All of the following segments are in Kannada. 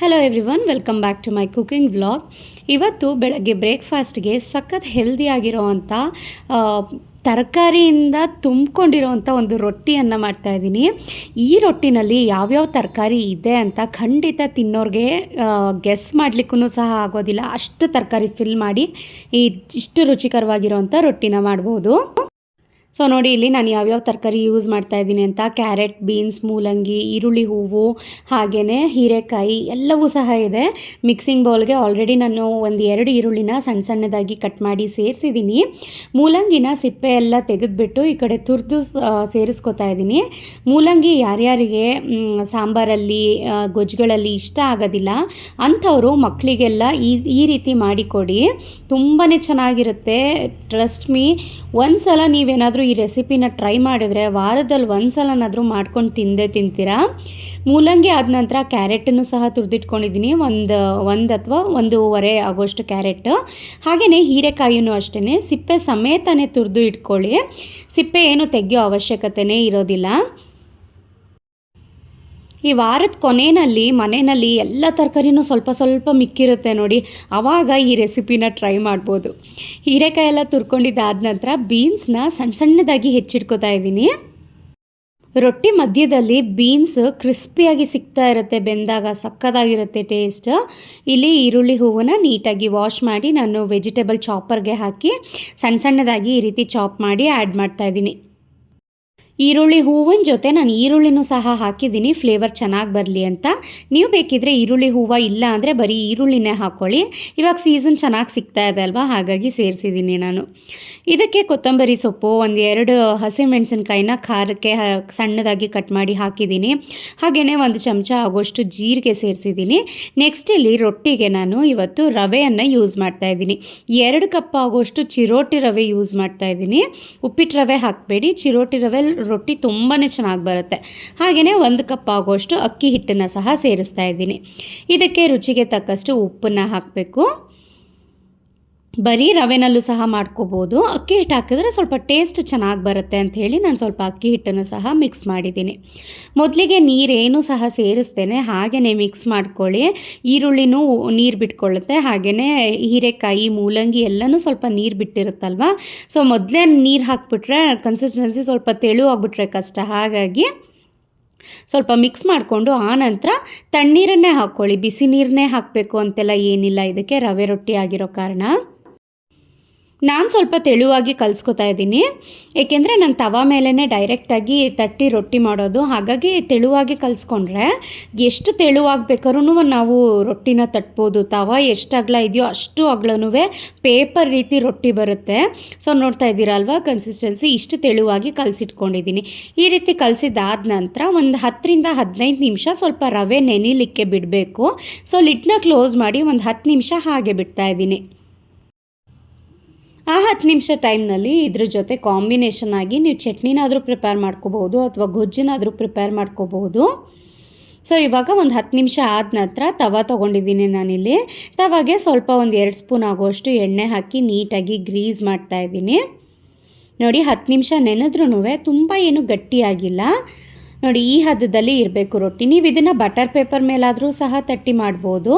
Hello everyone welcome back to my cooking vlog ಇವತ್ತು ಬೆಳಗ್ಗೆ ಬ್ರೇಕ್ಫಾಸ್ಟ್ಗೆ ಸಖತ್ ಹೆಲ್ದಿ ಆಗಿರೋವಂಥ ತರಕಾರಿಯಿಂದ ತುಂಬಿಕೊಂಡಿರೋವಂಥ ಒಂದು ರೊಟ್ಟಿಯನ್ನು ಮಾಡ್ತಾಯಿದ್ದೀನಿ ಈ ರೊಟ್ಟಿನಲ್ಲಿ ಯಾವ್ಯಾವ ತರಕಾರಿ ಇದೆ ಅಂತ ಖಂಡಿತ ತಿನ್ನೋರಿಗೆ ಗೆಸ್ ಮಾಡಲಿಕ್ಕೂ ಸಹ ಆಗೋದಿಲ್ಲ. ಅಷ್ಟು ತರಕಾರಿ ಫಿಲ್ ಮಾಡಿ ಇಷ್ಟು ರುಚಿಕರವಾಗಿರೋವಂಥ ರೊಟ್ಟಿನ ಮಾಡ್ಬೋದು. ಸೊ ನೋಡಿ, ಇಲ್ಲಿ ನಾನು ಯಾವ್ಯಾವ ತರಕಾರಿ ಯೂಸ್ ಮಾಡ್ತಾ ಇದ್ದೀನಿ ಅಂತ ಕ್ಯಾರೆಟ್ ಬೀನ್ಸ್ ಮೂಲಂಗಿ, ಈರುಳ್ಳಿ ಹೂವು ಹಾಗೆಯೇ ಹೀರೆಕಾಯಿ ಎಲ್ಲವೂ ಸಹ ಇದೆ. ಮಿಕ್ಸಿಂಗ್ ಬೌಲ್ಗೆ ಆಲ್ರೆಡಿ ನಾನು ಒಂದು ಎರಡು ಈರುಳ್ಳಿನ ಸಣ್ಣ ಸಣ್ಣದಾಗಿ ಕಟ್ ಮಾಡಿ ಸೇರಿಸಿದ್ದೀನಿ. ಮೂಲಂಗಿನ ಸಿಪ್ಪೆ ಎಲ್ಲ ತೆಗೆದುಬಿಟ್ಟು ಈ ಕಡೆ ತುರಿದು ಸೇರಿಸ್ಕೊತಾ ಇದ್ದೀನಿ. ಮೂಲಂಗಿ ಯಾರ್ಯಾರಿಗೆ ಸಾಂಬಾರಲ್ಲಿ ಗೊಜ್ಜುಗಳಲ್ಲಿ ಇಷ್ಟ ಆಗೋದಿಲ್ಲ, ಅಂಥವರು ಮಕ್ಕಳಿಗೆಲ್ಲ ಈ ಈ ರೀತಿ ಮಾಡಿಕೊಡಿ ತುಂಬಾ ಚೆನ್ನಾಗಿರುತ್ತೆ. ಟ್ರಸ್ಟ್ ಮೀ ಒಂದು ಸಲ ನೀವೇನಾದರೂ ಈ ರೆಸಿಪಿನ ಟ್ರೈ ಮಾಡಿದ್ರೆ ವಾರದಲ್ಲಿ ಒಂದು ಸಲನಾದರೂ ಮಾಡ್ಕೊಂಡು ತಿಂದೇ ತಿಂತೀರಾ? ಮೂಲಂಗಿ ಆದ ನಂತರ ಕ್ಯಾರೆಟನ್ನು ಸಹ ತುರಿದಿಟ್ಕೊಂಡಿದ್ದೀನಿ. ಒಂದು ಒಂದು ಅಥವಾ ಒಂದೂವರೆ ಆಗೋಷ್ಟು ಕ್ಯಾರೆಟ್. ಹಾಗೆಯೇ ಹೀರೆಕಾಯಿಯೂ ಅಷ್ಟೇ ಸಿಪ್ಪೆ ಸಮೇತನೇ ತುರಿದು ಇಟ್ಕೊಳ್ಳಿ. ಸಿಪ್ಪೆ ಏನು ತೆಗೆಯೋ ಅವಶ್ಯಕತೆಯೇ ಇರೋದಿಲ್ಲ. ಈ ವಾರದ ಕೊನೆಯಲ್ಲಿ ಮನೆಯಲ್ಲಿ ಎಲ್ಲ ತರಕಾರಿನೂ ಸ್ವಲ್ಪ ಸ್ವಲ್ಪ ಮಿಕ್ಕಿರುತ್ತೆ ನೋಡಿ. ಆವಾಗ ಈ ರೆಸಿಪಿನ ಟ್ರೈ ಮಾಡ್ಬೋದು. ಹೀರೆಕಾಯಿ ಎಲ್ಲ ತುರ್ಕೊಂಡಿದ್ದಾದ ನಂತರ ಬೀನ್ಸ್ನ ಸಣ್ಣ ಸಣ್ಣದಾಗಿ ಹೆಚ್ಚಿಟ್ಕೋತಾ ಇದ್ದೀನಿ. ರೊಟ್ಟಿ ಮಧ್ಯದಲ್ಲಿ ಬೀನ್ಸ್ ಕ್ರಿಸ್ಪಿಯಾಗಿ ಸಿಗ್ತಾ ಇರುತ್ತೆ, ಬೆಂದಾಗ ಸಕ್ಕದಾಗಿರುತ್ತೆ ಟೇಸ್ಟ್. ಇಲ್ಲಿ ಈರುಳ್ಳಿ ಹೂವನ್ನು ನೀಟಾಗಿ ವಾಶ್ ಮಾಡಿ ನಾನು ವೆಜಿಟೇಬಲ್ ಚಾಪರ್ಗೆ ಹಾಕಿ ಸಣ್ಣ ಸಣ್ಣದಾಗಿ ಈ ರೀತಿ ಚಾಪ್ ಮಾಡಿ ಆ್ಯಡ್ ಮಾಡ್ತಾ ಇದ್ದೀನಿ. ಈರುಳ್ಳಿ ಹೂವಿನ ಜೊತೆ ನಾನು ಈರುಳ್ಳಿನೂ ಸಹ ಹಾಕಿದ್ದೀನಿ. ಫ್ಲೇವರ್ ಚೆನ್ನಾಗಿ ಬರಲಿ ಅಂತ. ನೀವು ಬೇಕಿದ್ರೆ ಈರುಳ್ಳಿ ಹೂವು ಇಲ್ಲ ಅಂದರೆ ಬರೀ ಈರುಳ್ಳಿನೇ ಹಾಕ್ಕೊಳ್ಳಿ ಇವಾಗ ಸೀಸನ್ ಚೆನ್ನಾಗಿ ಸಿಗ್ತಾ ಇದೆ ಅಲ್ವಾ? ಹಾಗಾಗಿ ಸೇರಿಸಿದ್ದೀನಿ ನಾನು. ಇದಕ್ಕೆ ಕೊತ್ತಂಬರಿ ಸೊಪ್ಪು, ಒಂದು ಎರಡು ಹಸಿಮೆಣಸಿನ್ಕಾಯಿನ ಖಾರಕ್ಕೆ ಸಣ್ಣದಾಗಿ ಕಟ್ ಮಾಡಿ ಹಾಕಿದ್ದೀನಿ. ಹಾಗೆಯೇ ಒಂದು ಚಮಚ ಆಗೋಷ್ಟು ಜೀರಿಗೆ ಸೇರಿಸಿದ್ದೀನಿ. ನೆಕ್ಸ್ಟ್ ಇಲ್ಲಿ ರೊಟ್ಟಿಗೆ ನಾನು ಇವತ್ತು ರವೆಯನ್ನು ಯೂಸ್ ಮಾಡ್ತಾ ಇದ್ದೀನಿ. ಎರಡು ಕಪ್ ಆಗೋಷ್ಟು ಚಿರೋಟಿ ರವೆ ಯೂಸ್ ಮಾಡ್ತಾ ಇದ್ದೀನಿ. ಉಪ್ಪಿಟ್ಟು ರವೆ ಹಾಕಬೇಡಿ. ಚಿರೋಟಿ ರವೆ ರೊಟ್ಟಿ ತುಂಬಾ ಚೆನ್ನಾಗಿ ಬರುತ್ತೆ. ಹಾಗೆಯೇ ಒಂದು ಕಪ್ ಆಗೋಷ್ಟು ಅಕ್ಕಿ ಹಿಟ್ಟನ್ನು ಸಹ ಸೇರಿಸ್ತಾ ಇದ್ದೀನಿ. ಇದಕ್ಕೆ ರುಚಿಗೆ ತಕ್ಕಷ್ಟು ಉಪ್ಪನ್ನು ಹಾಕಬೇಕು. ಬರೀ ರವೆನಲ್ಲೂ ಸಹ ಮಾಡ್ಕೋಬೋದು. ಅಕ್ಕಿ ಹಿಟ್ಟು ಹಾಕಿದ್ರೆ ಸ್ವಲ್ಪ ಟೇಸ್ಟ್ ಚೆನ್ನಾಗಿ ಬರುತ್ತೆ ಅಂತ ಹೇಳಿ ನಾನು ಸ್ವಲ್ಪ ಅಕ್ಕಿ ಹಿಟ್ಟನ್ನು ಸಹ ಮಿಕ್ಸ್ ಮಾಡಿದ್ದೀನಿ. ಮೊದಲಿಗೆ ನೀರೇನು ಸಹ ಸೇರಿಸ್ತೇನೆ. ಹಾಗೆಯೇ ಮಿಕ್ಸ್ ಮಾಡ್ಕೊಳ್ಳಿ. ಈರುಳ್ಳಿನೂ ನೀರು ಬಿಟ್ಕೊಳ್ಳುತ್ತೆ. ಹಾಗೆಯೇ ಹೀರೆಕಾಯಿ, ಮೂಲಂಗಿ ಎಲ್ಲನೂ ಸ್ವಲ್ಪ ನೀರು ಬಿಟ್ಟಿರುತ್ತಲ್ವ? ಸೊ ಮೊದಲೇ ನೀರು ಹಾಕ್ಬಿಟ್ರೆ ಕನ್ಸಿಸ್ಟೆನ್ಸಿ ಸ್ವಲ್ಪ ತೆಳು ಆಗಿಬಿಟ್ರೆ ಕಷ್ಟ. ಹಾಗಾಗಿ ಸ್ವಲ್ಪ ಮಿಕ್ಸ್ ಮಾಡಿಕೊಂಡು ಆನಂತರ ತಣ್ಣೀರನ್ನೇ ಹಾಕ್ಕೊಳ್ಳಿ. ಬಿಸಿ ನೀರನ್ನೇ ಹಾಕಬೇಕು ಅಂತೆಲ್ಲ ಏನಿಲ್ಲ. ಇದಕ್ಕೆ ರವೆ ರೊಟ್ಟಿ ಆಗಿರೋ ಕಾರಣ. ನಾನು ಸ್ವಲ್ಪ ತೆಳುವಾಗಿ ಕಲಿಸ್ಕೊತಾ ಇದ್ದೀನಿ. ಏಕೆಂದರೆ ನಾನು ತವ ಮೇಲೇ ಡೈರೆಕ್ಟಾಗಿ ತಟ್ಟಿ ರೊಟ್ಟಿ ಮಾಡೋದು, ಹಾಗಾಗಿ ತೆಳುವಾಗಿ ಕಲಿಸ್ಕೊಂಡ್ರೆ ಎಷ್ಟು ತೆಳುವಾಗಬೇಕಾದ್ರೂ ನಾವು ರೊಟ್ಟಿನ ತಟ್ಬೋದು. ತವ ಎಷ್ಟು ಅಗಲ ಇದೆಯೋ ಅಷ್ಟು ಅಗ್ಲನೂ ಪೇಪರ್ ರೀತಿ ರೊಟ್ಟಿ ಬರುತ್ತೆ. ಸೊ ನೋಡ್ತಾ ಇದ್ದೀರಲ್ವ ಕನ್ಸಿಸ್ಟೆನ್ಸಿ ಇಷ್ಟು ತೆಳುವಾಗಿ ಕಲಸಿಟ್ಕೊಂಡಿದ್ದೀನಿ. ಈ ರೀತಿ ಕಲಸಿದ್ದಾದ ನಂತರ ಒಂದು ಹತ್ತರಿಂದ ಹದಿನೈದು ನಿಮಿಷ ಸ್ವಲ್ಪ ರವೆ ನೆನಿಲಿಕ್ಕೆ ಬಿಡಬೇಕು. ಸೊ ಲಿಟ್ನ ಕ್ಲೋಸ್ ಮಾಡಿ ಒಂದು ಹತ್ತು ನಿಮಿಷ ಹಾಗೆ ಬಿಡ್ತಾ ಇದ್ದೀನಿ. ಆ ಹತ್ತು ನಿಮಿಷ ಟೈಮ್ನಲ್ಲಿ ಇದ್ರ ಜೊತೆ ಕಾಂಬಿನೇಷನ್ ಆಗಿ ನೀವು ಚಟ್ನಿನಾದರೂ ಪ್ರಿಪೇರ್ ಮಾಡ್ಕೋಬೋದು ಅಥವಾ ಗೊಜ್ಜಿನಾದರೂ ಪ್ರಿಪೇರ್ ಮಾಡ್ಕೋಬಹುದು. ಸೊ ಇವಾಗ ಒಂದು ಹತ್ತು ನಿಮಿಷ ಆದ ನಂತರ ತವ ತೊಗೊಂಡಿದ್ದೀನಿ ನಾನಿಲ್ಲಿ. ತವಾಗೆ ಸ್ವಲ್ಪ ಒಂದು ಎರಡು ಸ್ಪೂನ್ ಆಗುವಷ್ಟು ಎಣ್ಣೆ ಹಾಕಿ ನೀಟಾಗಿ ಗ್ರೀಸ್ ಮಾಡ್ತಾ ಇದ್ದೀನಿ. ನೋಡಿ, ಹತ್ತು ನಿಮಿಷ ನೆನೆದ್ರೂ ತುಂಬ ಏನು ಗಟ್ಟಿಯಾಗಿಲ್ಲ. ನೋಡಿ, ಈ ಹದ್ದದಲ್ಲಿ ಇರಬೇಕು ರೊಟ್ಟಿ. ನೀವು ಇದನ್ನು ಬಟರ್ ಪೇಪರ್ ಮೇಲಾದರೂ ಸಹ ತಟ್ಟಿ ಮಾಡ್ಬೋದು.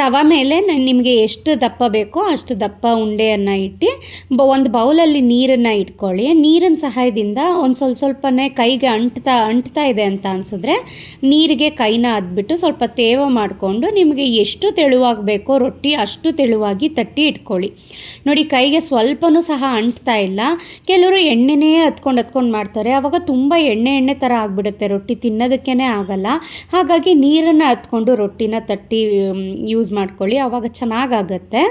ತವ ಮೇಲೆ ನಿಮಗೆ ಎಷ್ಟು ದಪ್ಪ ಬೇಕೋ ಅಷ್ಟು ದಪ್ಪ ಉಂಡೆಯನ್ನು ಇಟ್ಟು ಬ ಒಂದು ಬೌಲಲ್ಲಿ ನೀರನ್ನು ಇಟ್ಕೊಳ್ಳಿ. ನೀರಿನ ಸಹಾಯದಿಂದ ಒಂದು ಸ್ವಲ್ಪ ಸ್ವಲ್ಪನೇ ಕೈಗೆ ಅಂಟ್ತಾ ಅಂಟ್ತಾ ಇದೆ ಅಂತ ಅನಿಸಿದ್ರೆ ನೀರಿಗೆ ಕೈನ ಅದ್ಬಿಟ್ಟು ಸ್ವಲ್ಪ ತೇವ ಮಾಡಿಕೊಂಡು ನಿಮಗೆ ಎಷ್ಟು ತೆಳುವಾಗಬೇಕೋ ರೊಟ್ಟಿ ಅಷ್ಟು ತೆಳುವಾಗಿ ತಟ್ಟಿ ಇಟ್ಕೊಳ್ಳಿ. ನೋಡಿ, ಕೈಗೆ ಸ್ವಲ್ಪನೂ ಸಹ ಅಂಟ್ತಾ ಇಲ್ಲ. ಕೆಲವರು ಎಣ್ಣೆನೇ ಹತ್ಕೊಂಡು ಹತ್ಕೊಂಡು ಮಾಡ್ತಾರೆ. ಆವಾಗ ತುಂಬ ಎಣ್ಣೆ ಎಣ್ಣೆ ಥರ ಆಗಿಬಿಡುತ್ತೆ ರೊಟ್ಟಿ ತಿನ್ನೋದಕ್ಕೇ ಆಗಲ್ಲ. ಹಾಗಾಗಿ ನೀರನ್ನು ಹತ್ಕೊಂಡು ರೊಟ್ಟಿನ ತಟ್ಟಿ ಯೂಸ್ ಯೂಸ್ ಮಾಡ್ಕೊಳ್ಳಿ ಆವಾಗ ಚೆನ್ನಾಗಾಗತ್ತೆ.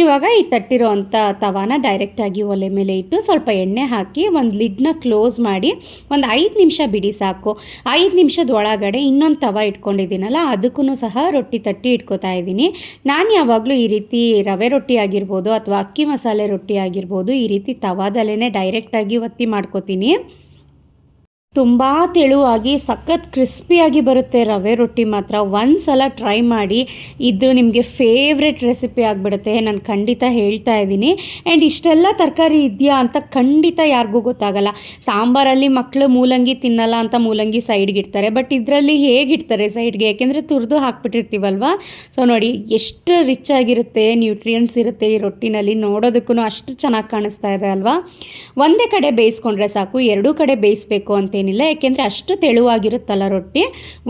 ಇವಾಗ ಈ ತಟ್ಟಿರೋ ಅಂಥ ತವಾನ ಡೈರೆಕ್ಟಾಗಿ ಒಲೆ ಮೇಲೆ ಇಟ್ಟು ಸ್ವಲ್ಪ ಎಣ್ಣೆ ಹಾಕಿ ಒಂದು ಲಿಡ್ನ ಕ್ಲೋಸ್ ಮಾಡಿ ಒಂದು ಐದು ನಿಮಿಷ ಬಿಡಿ ಸಾಕು. ಐದು ನಿಮಿಷದ ಒಳಗಡೆ ಇನ್ನೊಂದು ತವ ಇಟ್ಕೊಂಡಿದ್ದೀನಲ್ಲ ಅದಕ್ಕೂ ಸಹ ರೊಟ್ಟಿ ತಟ್ಟಿ ಇಟ್ಕೋತಾ ಇದ್ದೀನಿ. ನಾನು ಯಾವಾಗಲೂ ಈ ರೀತಿ ರವೆ ರೊಟ್ಟಿ ಆಗಿರ್ಬೋದು ಅಥವಾ ಅಕ್ಕಿ ಮಸಾಲೆ ರೊಟ್ಟಿ ಆಗಿರ್ಬೋದು ಈ ರೀತಿ ತವಾದಲ್ಲೇ ಡೈರೆಕ್ಟಾಗಿ ಒತ್ತಿ ಮಾಡ್ಕೋತೀನಿ. ತುಂಬ ತೆಳುವಾಗಿ, ಸಖತ್ ಕ್ರಿಸ್ಪಿಯಾಗಿ ಬರುತ್ತೆ ರವೆ ರೊಟ್ಟಿ ಮಾತ್ರ. ಒಂದು ಸಲ ಟ್ರೈ ಮಾಡಿ, ಇದು ನಿಮಗೆ ಫೇವ್ರೆಟ್ ರೆಸಿಪಿ ಆಗಿಬಿಡುತ್ತೆ, ನಾನು ಖಂಡಿತ ಹೇಳ್ತಾ ಇದ್ದೀನಿ. ಆ್ಯಂಡ್ ಇಷ್ಟೆಲ್ಲ ತರಕಾರಿ ಇದೆಯಾ ಅಂತ ಖಂಡಿತ ಯಾರಿಗೂ ಗೊತ್ತಾಗಲ್ಲ. ಸಾಂಬಾರಲ್ಲಿ ಮಕ್ಕಳು ಮೂಲಂಗಿ ತಿನ್ನಲ್ಲ ಅಂತ ಮೂಲಂಗಿ ಸೈಡ್ಗೆ ಇಡ್ತಾರೆ ಬಟ್ ಇದರಲ್ಲಿ ಹೇಗಿಡ್ತಾರೆ ಸೈಡ್ಗೆ ಯಾಕೆಂದರೆ ತುರಿದು ಹಾಕ್ಬಿಟ್ಟಿರ್ತೀವಲ್ವ? ಸೊ ನೋಡಿ, ಎಷ್ಟು ರಿಚ್ ಆಗಿರುತ್ತೆ ನ್ಯೂಟ್ರಿಯನ್ಸ್ ಇರುತ್ತೆ ಈ ರೊಟ್ಟಿನಲ್ಲಿ ನೋಡೋದಕ್ಕೂ ಅಷ್ಟು ಚೆನ್ನಾಗಿ ಕಾಣಿಸ್ತಾ ಇದೆ ಅಲ್ವಾ? ಒಂದೇ ಕಡೆ ಬೇಯಿಸ್ಕೊಂಡ್ರೆ ಸಾಕು, ಎರಡೂ ಕಡೆ ಬೇಯಿಸ್ಬೇಕು ಅಂತೇನಿಲ್ಲ ಯಾಕೆಂದರೆ ಅಷ್ಟು ತೆಳುವಾಗಿರುತ್ತಲ್ಲ ರೊಟ್ಟಿ.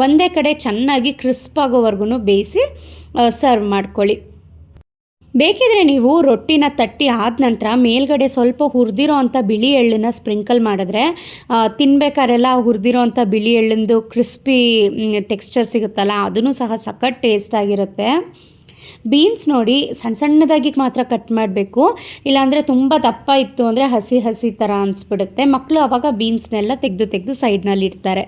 ಒಂದೇ ಕಡೆ ಚೆನ್ನಾಗಿ ಕ್ರಿಸ್ಪ್ ಆಗೋವರೆಗೂ ಬೇಯಿಸಿ ಸರ್ವ್ ಮಾಡ್ಕೊಳ್ಳಿ. ಬೇಕಿದ್ರೆ ನೀವು ರೊಟ್ಟಿನ ತಟ್ಟಿ ಆದ ನಂತರ ಮೇಲ್ಗಡೆ ಸ್ವಲ್ಪ ಹುರಿದಿರೋ ಅಂಥ ಬಿಳಿ ಎಳ್ಳನ್ನು ಸ್ಪ್ರಿಂಕಲ್ ಮಾಡಿದ್ರೆ ತಿನ್ಬೇಕಾರೆಲ್ಲ ಹುರಿದಿರೋ ಅಂಥ ಬಿಳಿ ಎಳ್ಳಿಂದು ಕ್ರಿಸ್ಪಿ ಟೆಕ್ಸ್ಚರ್ ಸಿಗುತ್ತಲ್ಲ ಅದೂ ಸಹ ಸಖತ್ ಟೇಸ್ಟ್ ಆಗಿರುತ್ತೆ. ಬೀನ್ಸ್ ನೋಡಿ ಸಣ್ಣ ಸಣ್ಣದಾಗಿ ಮಾತ್ರ ಕಟ್ ಮಾಡಬೇಕು. ಇಲ್ಲಾಂದರೆ ತುಂಬ ದಪ್ಪ ಇತ್ತು ಅಂದರೆ ಹಸಿ ಹಸಿ ಥರ ಅನಿಸ್ಬಿಡುತ್ತೆ. ಮಕ್ಕಳು ಆವಾಗ ಬೀನ್ಸ್ನೆಲ್ಲ ತೆಗೆದು ತೆಗೆದು ಸೈಡ್ನಲ್ಲಿ ಇಡ್ತಾರೆ.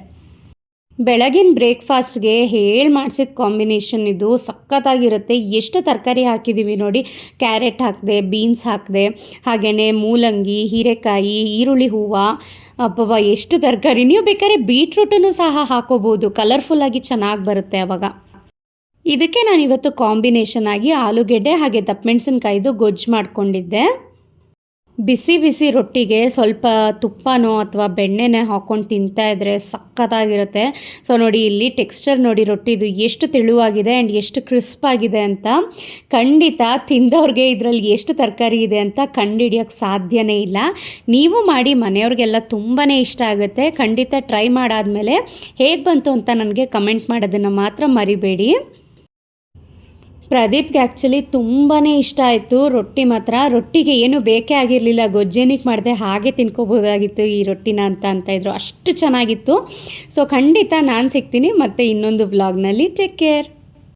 ಬೆಳಗಿನ ಬ್ರೇಕ್ಫಾಸ್ಟ್ಗೆ ಹೇಳಿ ಮಾಡಿಸಿದ ಕಾಂಬಿನೇಷನ್ ಇದು ಸಖತ್ತಾಗಿರುತ್ತೆ. ಎಷ್ಟು ತರಕಾರಿ ಹಾಕಿದ್ದೀವಿ ನೋಡಿ. ಕ್ಯಾರೆಟ್ ಹಾಕಿದೆ ಬೀನ್ಸ್ ಹಾಕಿದೆ ಹಾಗೆಯೇ ಮೂಲಂಗಿ, ಹೀರೆಕಾಯಿ, ಈರುಳ್ಳಿ ಹೂವು. ಅಬ್ಬಬ್ಬ, ಎಷ್ಟು ತರಕಾರಿ. ನೀವು ಬೇಕಾದ್ರೆ ಬೀಟ್ರೂಟನ್ನು ಸಹ ಹಾಕೋಬೋದು. ಕಲರ್ಫುಲ್ಲಾಗಿ ಚೆನ್ನಾಗಿ ಬರುತ್ತೆ ಅವಾಗ. ಇದಕ್ಕೆ ನಾನು ಇವತ್ತು ಕಾಂಬಿನೇಷನ್ ಆಗಿ ಆಲೂಗೆಡ್ಡೆ ಹಾಗೆ ದಪ್ಪಮೆಣಸಿನ್ಕಾಯ್ದು ಗೊಜ್ಜು ಮಾಡ್ಕೊಂಡಿದ್ದೆ. ಬಿಸಿ ಬಿಸಿ ರೊಟ್ಟಿಗೆ ಸ್ವಲ್ಪ ತುಪ್ಪನೋ ಅಥವಾ ಬೆಣ್ಣೆನೇ ಹಾಕ್ಕೊಂಡು ತಿಂತಾ ಇದ್ದರೆ ಸಖತ್ತಾಗಿರುತ್ತೆ. ಸೊ ನೋಡಿ ಇಲ್ಲಿ ಟೆಕ್ಸ್ಚರ್ ನೋಡಿ ರೊಟ್ಟಿದು ಎಷ್ಟು ತೆಳುವಾಗಿದೆ ಆ್ಯಂಡ್ ಎಷ್ಟು ಕ್ರಿಸ್ಪ್ ಆಗಿದೆ ಅಂತ. ಖಂಡಿತ ತಿಂದವ್ರಿಗೆ ಇದರಲ್ಲಿ ಎಷ್ಟು ತರಕಾರಿ ಇದೆ ಅಂತ ಕಂಡುಹಿಡಿಯೋಕ್ಕೆ ಸಾಧ್ಯನೇ ಇಲ್ಲ. ನೀವು ಮಾಡಿ ಮನೆಯವ್ರಿಗೆಲ್ಲ ತುಂಬಾ ಇಷ್ಟ ಆಗುತ್ತೆ. ಖಂಡಿತ ಟ್ರೈ ಮಾಡಾದಮೇಲೆ ಹೇಗೆ ಬಂತು ಅಂತ ನನಗೆ ಕಮೆಂಟ್ ಮಾಡೋದನ್ನು ಮಾತ್ರ ಮರಿಬೇಡಿ. ಪ್ರದೀಪ್ಗೆ ಆ್ಯಕ್ಚುಲಿ ತುಂಬಾ ಇಷ್ಟ ಆಯಿತು. ರೊಟ್ಟಿ ಮಾತ್ರ. ರೊಟ್ಟಿಗೆ ಏನು ಬೇಕೇ ಆಗಿರಲಿಲ್ಲ. ಗೊಜ್ಜೇನಿಗೆ ಮಾಡಿದೆ ಹಾಗೆ ತಿನ್ಕೋಬೋದಾಗಿತ್ತು ಈ ರೊಟ್ಟಿನ ಅಂತ ಅಂತ ಇದ್ರು. ಅಷ್ಟು ಚೆನ್ನಾಗಿತ್ತು. ಸೊ ಖಂಡಿತ ನಾನು ಸಿಗ್ತೀನಿ. ಮತ್ತು ಇನ್ನೊಂದು ವ್ಲಾಗ್ನಲ್ಲಿ ಟೇಕ್ ಕೇರ್